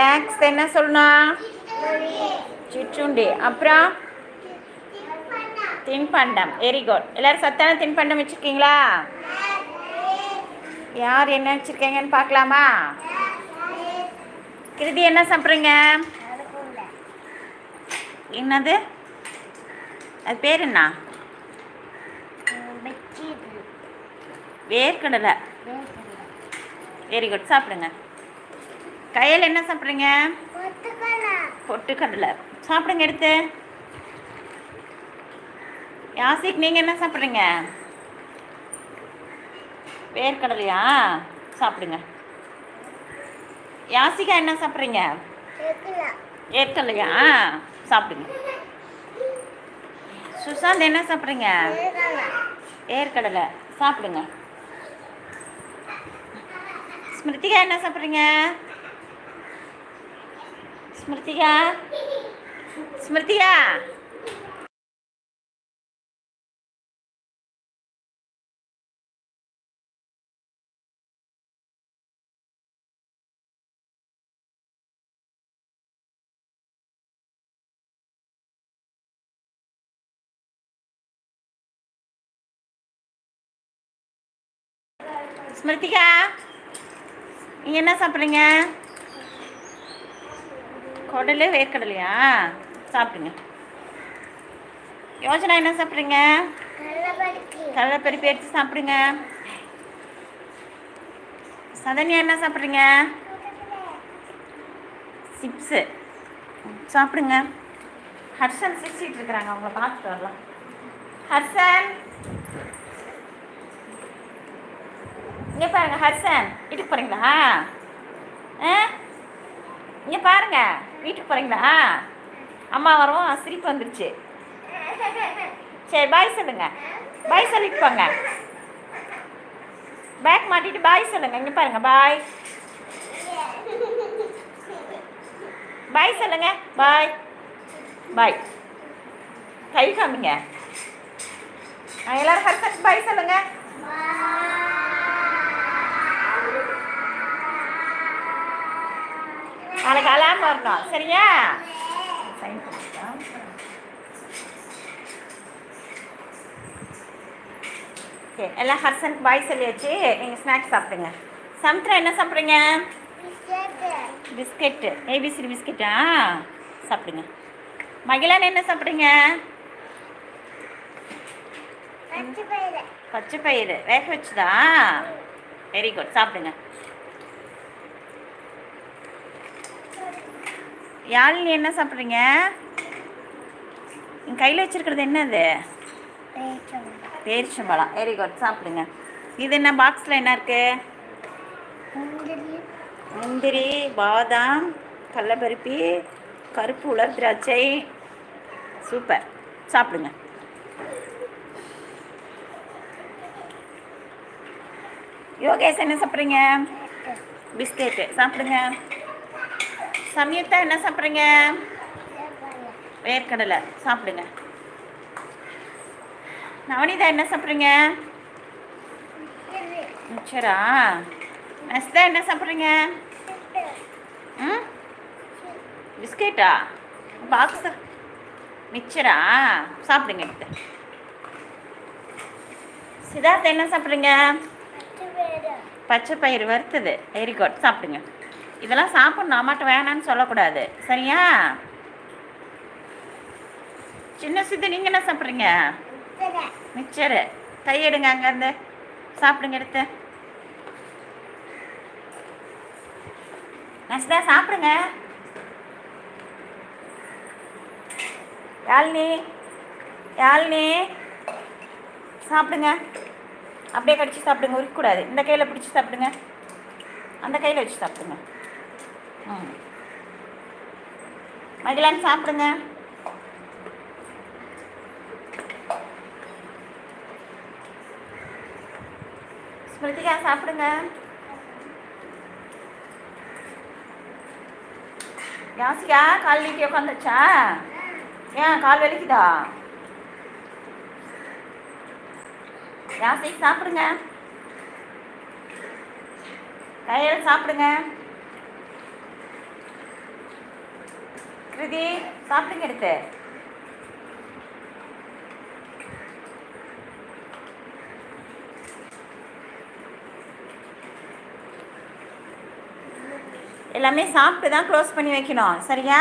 Snacks என்ன சொல்லணும் சிற்றுண்டி. அப்புறம்? தின்பண்டம். வெரி குட் எல்லாரும் சத்தான தின்பண்டம் வச்சுருக்கீங்களா? யார் என்ன வச்சுருக்கீங்கன்னு பார்க்கலாமா? கிருதி என்ன சாப்பிட்றீங்க? என்னது? அது பேர் என்ன? வேர்க்கடலை. வெரி குட் சாப்பிடுங்க. கையில் என்ன சாப்பிட்றீங்க? பொட்டுக்கடலை. சாப்பிடுங்க எடுத்து. யாசிக் நீங்கள் என்ன சாப்பிட்றீங்க? வேர்க்கடலையா? சாப்பிடுங்க. யாசிகா என்ன சாப்பிட்றீங்க? ஏற்கலையா? சாப்பிடுங்க. சுசாந்த் என்ன சாப்பிட்றீங்க? ஏற்கடலை சாப்பிடுங்க. ஸ்மிருதிகா என்ன சாப்பிட்றீங்க? ஸ்மிருதிகா ஸ்மிருதிகா ஸ்மிருதிகா நீங்க என்ன சாப்பிட்றீங்க குடலு வேர்க்கடலையா? சாப்பிடுங்க. யோஜனா என்ன சாப்பிட்றீங்க? கடலைப்பருப்பு எடுத்து சாப்பிடுங்க. சதன்யா என்ன சாப்பிட்றீங்க? சிப்ஸு. சாப்பிடுங்க. ஹர்ஷன் சிரிச்சிட்டு இருக்கிறாங்க. அவங்கள பார்த்துட்டு வரலாம். ஹர்ஷன். இங்கே பாருங்க ஹர்ஷன். இட்டுக்கு போகிறீங்களா ஆ? இங்கே பாருங்க. வீட்டுக்கு போகிறீங்களா அம்மா வரும் சிரிப்பு வந்துருச்சு. சரி பாய் சொல்லுங்க. பாய் சொல்லிட்டு போங்க. பேக் மாட்டிட்டு பாய் சொல்லுங்க. இங்கே பாருங்க பாய் பாய் சொல்லுங்க பாய் பாய் கை காமிங்க. எல்லாரும் ஹர்ஷன் பாய் சொல்லுங்க. நாளைக்கு அலாம் வரணும். சரியா? சைன் பண்ணிக்கலாம். ஓகே எல்லாம் ஹர்ஷனுக்கு பாய் சொல்லியாச்சு நீங்கள் ஸ்நாக்ஸ் சாப்பிடுங்க. சமுத்திரம் என்ன சாப்பிட்றீங்க? பிஸ்கெட்டு ஏபிசிடி பிஸ்கெட்டா சாப்பிடுங்க. மகிழான் என்ன சாப்பிட்றீங்க? பச்சை பயிறு வேக வச்சுதா? வெரி குட் சாப்பிடுங்க. யாழினி என்ன சாப்பிட்றீங்க? என் கையில் வச்சிருக்கிறது என்னது? பேரிச்சம்பழம் வெரி குட் சாப்பிடுங்க. இது என்ன பாக்ஸில் என்ன இருக்குது முந்திரி பாதாம் கடலப்பருப்பி கருப்பு உலர் திராட்சை. சூப்பர் சாப்பிடுங்க. யோகேஷ் என்ன சாப்பிட்றீங்க? பிஸ்கெட்டு. சாப்பிடுங்க. சம்யுக்தா என்ன சாப்பிட்றீங்க? வேர்க்கடலை. சாப்பிடுங்க. நவனிதா என்ன சாப்பிட்றீங்க? மிச்சரா நஸ்தா என்ன சாப்பிட்றீங்க? ம்? பிஸ்கெட்டா? பாக்ஸ் மிச்சரா சாப்பிடுங்க எடுத்து. சித்தார்த்த என்ன சாப்பிட்றீங்க? பச்சை பயிறு. வறுத்தது. வெரி குட் சாப்பிடுங்க. இதெல்லாம் சாப்பிடணும். அம்மாட்ட வேணான்னு சொல்லக்கூடாது. சரியா? சின்ன சித்து நீங்கள் என்ன சாப்பிட்றீங்க? மிக்சரு கையெடுங்க அங்கேருந்து. சாப்பிடுங்க எடுத்து. நசிதா சாப்பிடுங்க. யாழினி யாழினி. சாப்பிடுங்க. அப்படியே கடிச்சு சாப்பிடுங்க. உரிக்கக்கூடாது. இந்த கையில் பிடிச்சி சாப்பிடுங்க. அந்த கையில் வச்சு சாப்பிடுங்க. ம் மகிழான் சாப்பிடுங்க. ஸ்மிருதிகா சாப்பிடுங்க. யாசிகா கால் நீட்டி உட்காந்துச்சா ஏன் கால் வலிக்குதா? யாசிக்கு சாப்பிடுங்க. கையில் சாப்பிடுங்க. ஸ்ருதி சாப்பிடுங்க எடுத்து. எல்லாமே சாப்பிட்டு தான் க்ளோஸ் பண்ணி வைக்கணும் சரியா?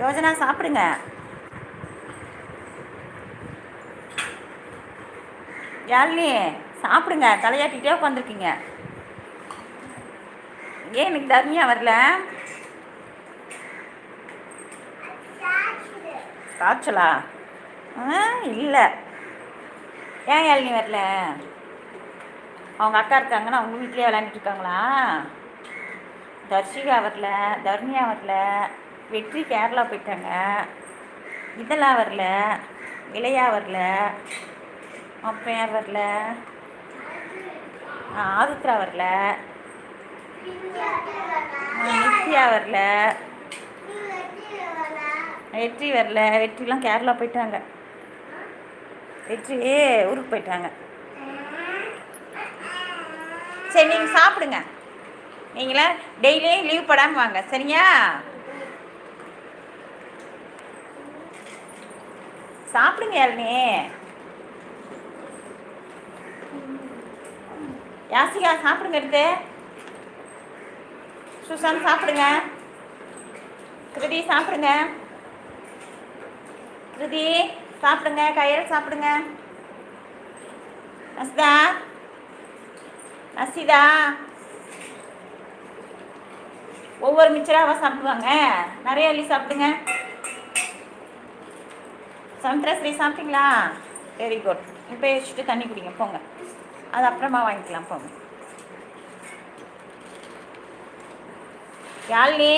யோஜனா சாப்பிடுங்க. யாழினி சாப்பிடுங்க தலையாட்டிகிட்டே உட்காந்துருக்கீங்க ஏன் எனக்கு தர்மியா வரல. காய்ச்சலா? ஆ இல்லை. ஏன் யாழினி வரல? அவங்க அக்கா இருக்காங்கன்னா அவங்க வீட்லேயே விளையாண்டுட்டு இருக்காங்களா தர்ஷிகா வரல தர்மியா வரல வெற்றி கேரளா போயிட்டாங்க. இதெல்லாம் வரல இளையா வரல அப்போ யார் வரல? ஆதித்ரா வரல. நித்யா வரல. வெற்றி வரல. வெற்றிலாம் கேரளா போயிட்டாங்க. வெற்றி ஊருக்கு போயிட்டாங்க. சரி நீங்கள் சாப்பிடுங்க. நீங்களா டெய்லியும் லீவ் படாமல் வாங்க. சரியா? சாப்பிடுங்க யாருனே. யாசிகா சாப்பிடுங்க எடுத்து. சுசான் சாப்பிடுங்க. கிருதி சாப்பிடுங்க. கிருதி சாப்பிடுங்க. கயல் சாப்பிடுங்க. அஸ்தா. அசிதா. ஒவ்வொரு மிச்சராக சாப்பிடுவாங்க. நிறைய அள்ளி சாப்பிடுங்க. சமுத்திரஸ்ரீ சாப்பிட்டீங்களா? வெரி குட் இப்போ வச்சுட்டு தண்ணி குடிங்க. போங்க. அது அப்புறமா வாங்கிக்கலாம். போங்க. யாழினி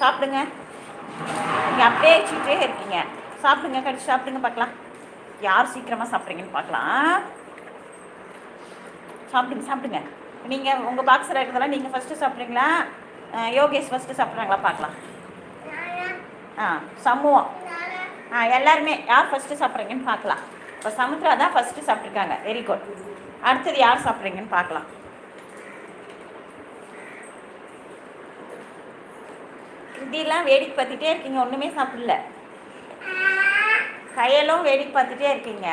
சாப்பிடுங்க. நீங்கள் அப்படியே வச்சுக்கிட்டே இருக்கீங்க. சாப்பிடுங்க கடிச்சு சாப்பிடுங்க பார்க்கலாம். யார் சீக்கிரமாக சாப்பிட்றீங்கன்னு பார்க்கலாம். சாப்பிடுங்க சாப்பிடுங்க. நீங்கள் உங்கள் பாக்ஸில் இருக்கிறதெல்லாம் நீங்கள் ஃபஸ்ட்டு சாப்பிட்றீங்களா? யோகேஷ் ஃபஸ்ட்டு சாப்பிட்றாங்களா? பார்க்கலாம். ஆ சமூகம். ஆ எல்லாருமே யார் ஃபஸ்ட்டு சாப்பிட்றீங்கன்னு பார்க்கலாம். இப்போ சமுத்ரா தான் ஃபஸ்ட்டு சாப்பிட்ருக்காங்க வெரி குட் அடுத்தது யார் சாப்பிட்றீங்கன்னு பார்க்கலாம். இப்படிலாம் வேடிக்கை பார்த்துட்டே இருக்கீங்க. ஒன்றுமே சாப்பிடல. கையெல்லாம் வேடிக்கை பார்த்துட்டே இருக்கீங்க.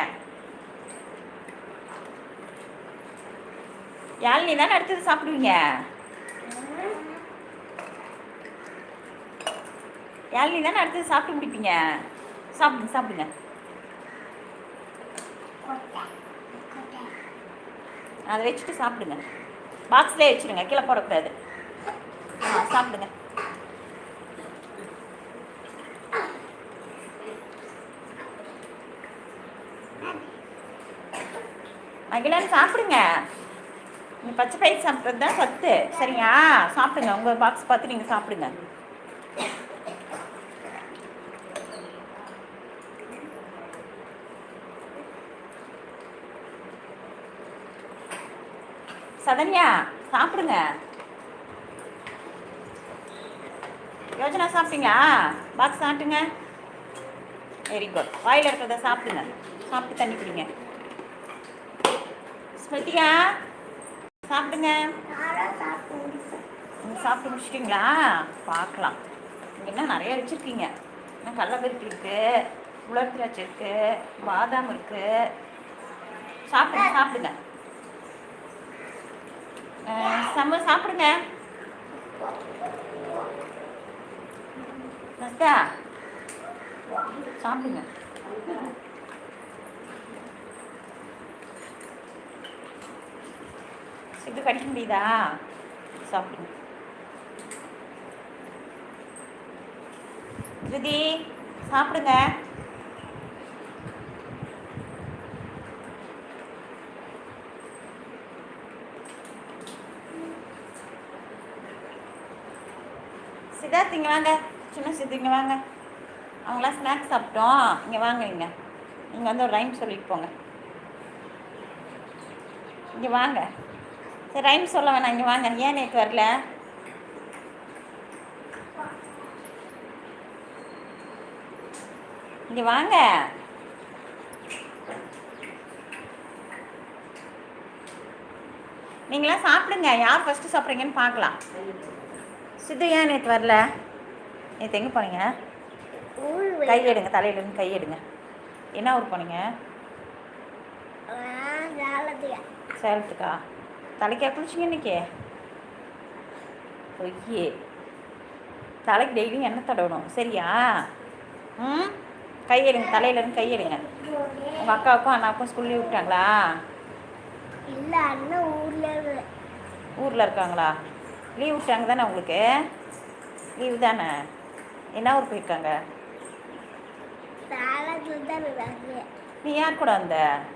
யாழினி தானே அடுத்தது சாப்பிடுவீங்க? யாழினி தானே அடுத்தது சாப்பிட்டு முடிப்பீங்க? சாப்பிடுங்க சாப்பிடுங்க. அதை வச்சுட்டு சாப்பிடுங்க. பாக்ஸ்லேயே வச்சுருங்க. கீழே போடக்கூடாது. ஆ சாப்பிடுங்க. மகிழன் சாப்பிடுங்க. நீங்கள் பச்சை பயிர் சாப்பிட்றது தான் சத்து. சரியா சாப்பிடுங்க. உங்கள் பாக்ஸ் பார்த்து நீங்கள் சாப்பிடுங்க. சதன்யா சாப்பிடுங்க. யோஜனா சாப்பிட்டீங்களா? பாக்ஸ் சாப்பிட்டுங்க. வெரி குட் வாயில் இருக்கிறத சாப்பிடுங்க. சாப்பிட்டு தண்ணி குடிங்க. ஸ்மிருதியா சாப்பிடுங்க. நீங்கள் சாப்பிட்டு முடிச்சிட்டிங்களா? பார்க்கலாம். என்ன நிறைய வச்சுருக்கீங்க. இன்னும் கடலப்பருப்பு இருக்குது உலர் திராட்சை இருக்குது பாதாம் இருக்குது சாப்பிடுங்க சாப்பிடுங்க. அஹ், செம்ம சாப்பிடுங்க. சாப்பிடுங்க. இது கடிக்க முடியுதா? சாப்பிடுங்க. ஸ்ருதி சாப்பிடுங்க. சித்தார்த் இங்கே வாங்க சின்ன சித்து இங்கே வாங்க அவங்களாம் ஸ்நாக்ஸ் சாப்பிட்டோம். இங்கே வாங்க இங்கே. நீங்கள் வந்து ஒரு ரைம் சொல்லிட்டு போங்க. இங்கே வாங்க. சரி ரைம் சொல்ல வேணாம். இங்கே வாங்க. ஏன் நேற்று வரல? இங்கே வாங்க. நீங்களாம் சாப்பிடுங்க. யார் ஃபஸ்ட்டு சாப்பிட்றீங்கன்னு பார்க்கலாம். சித்து ஏன் நேற்று வரல? நேற்று எங்கே போனீங்க? கை எடுங்க இருந்து கை எடுங்க. என்ன ஊர் போனீங்க? சேலத்துக்கா? தலைக்கா குளிச்சிங்க இன்னைக்கு? பொய்யே. தலைக்கு டெய்லியும் எண்ணெய் தடவணும். சரியா? ம்? கை எடுங்க தலையில இருந்து கை எடுங்க உங்கள் அக்காவுக்கும் அண்ணாவுக்கும் ஸ்கூல் லீவ் விட்டாங்களா? இல்ல அண்ணன் ஊர்ல ஊரில் இருக்காங்களா? லீவ் விட்டாங்க தானே உங்களுக்கு? லீவு தானே? என்ன ஊர் போயிருக்காங்க? நீ யார் கூட வந்த இல்ல ம்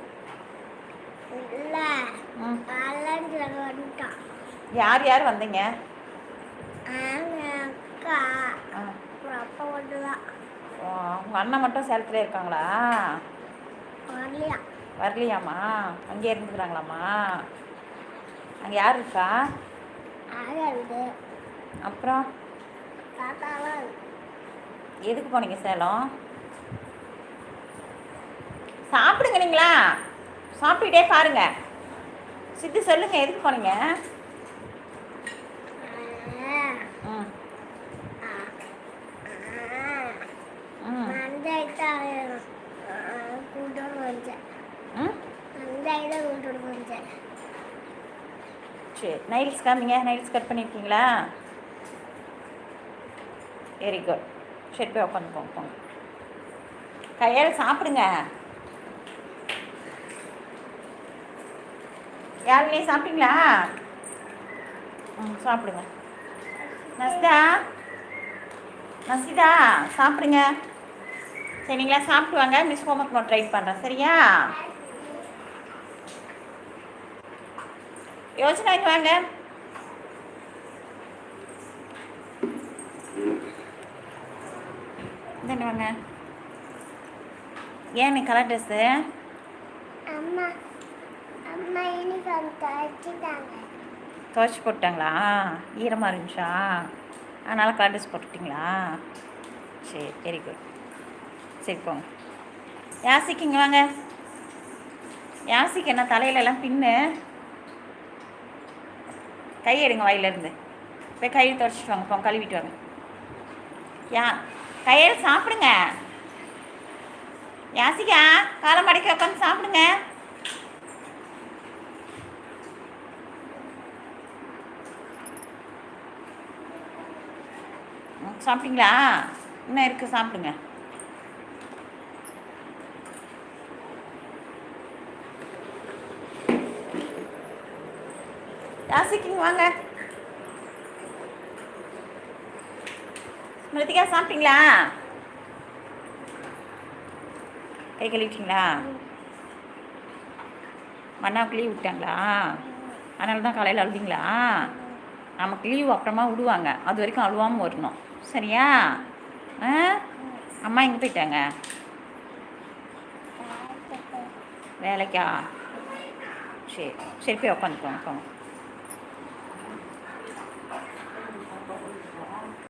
காலஞ்சு வந்துட்டான் யார் யார் வந்தீங்க? உங்கள் அண்ணன் மட்டும் சேலத்துல இருக்காங்களா? வரலையா? வரலையாம்மா. அங்கேயே இருந்துக்கிறாங்களாம்மா. அங்கே யார் இருக்கா? அப்புறம். எதுக்கு போனீங்க சேலம்? சாப்பிடுங்க நீங்களா? சாப்பிட்டுட்டே பாருங்க. சித்து சொல்லுங்க எதுக்கு போனீங்க? ம். ம். தான் சரி நைல்ஸ் காமிங்க. நைல்ஸ் கட் பண்ணியிருக்கீங்களா வெரி குட் சரி போய் உட்காந்து போங்க. கையால் சாப்பிடுங்க. யாருமே சாப்பிட்டீங்களா? ம் சாப்பிடுங்க. நஸ்தா? நசிதா சாப்பிடுங்க. சரிங்களா? சாப்பிட்டு வாங்க. மிஸ் ஹோம்ஒர்க் நோட் ரைட் பண்ணுறேன் சரியா? யோசனை வாங்க. வாங்க. ஏன் கலர் ட்ரெஸ்ஸு அம்மா. துவைச்சி போட்டாங்களா ஈரமாக இருந்துச்சா? அதனால் கலர் ட்ரெஸ் போட்டுட்டிங்களா? சரி வெரி குட் சரி போங்க. யாசிக்கிங்க வாங்க. யாசிக்கு என்ன தலையிலலாம் பின்னு? கை எடுங்க வாயிலேருந்து. போய் கையில் துடைச்சிட்டு வாங்க போங்க கழுவிட்டு வாங்க. யா கையில் சாப்பிடுங்க. யாசிக்கா காலம் மடக்கி உட்காந்து சாப்பிடுங்க. சாப்பிட்டீங்களா? என்ன இருக்குது சாப்பிடுங்க. யாசிக்கிங்க வாங்க. ஸ்மிருதிகா சாப்பிட்டீங்களா? கை கழுவிட்டீங்களா? மண்ணாவுக்கு லீவ் விட்டாங்களா? அதனால தான் காலையில் அழுதிங்களா? நமக்கு லீவ் அப்புறமா விடுவாங்க. அது வரைக்கும் அழுவாமல் வரணும். சரியா? ஆ? அம்மா எங்கே போயிட்டாங்க? வேலைக்கா சரி சரி போய் உட்காந்துக்கோங்க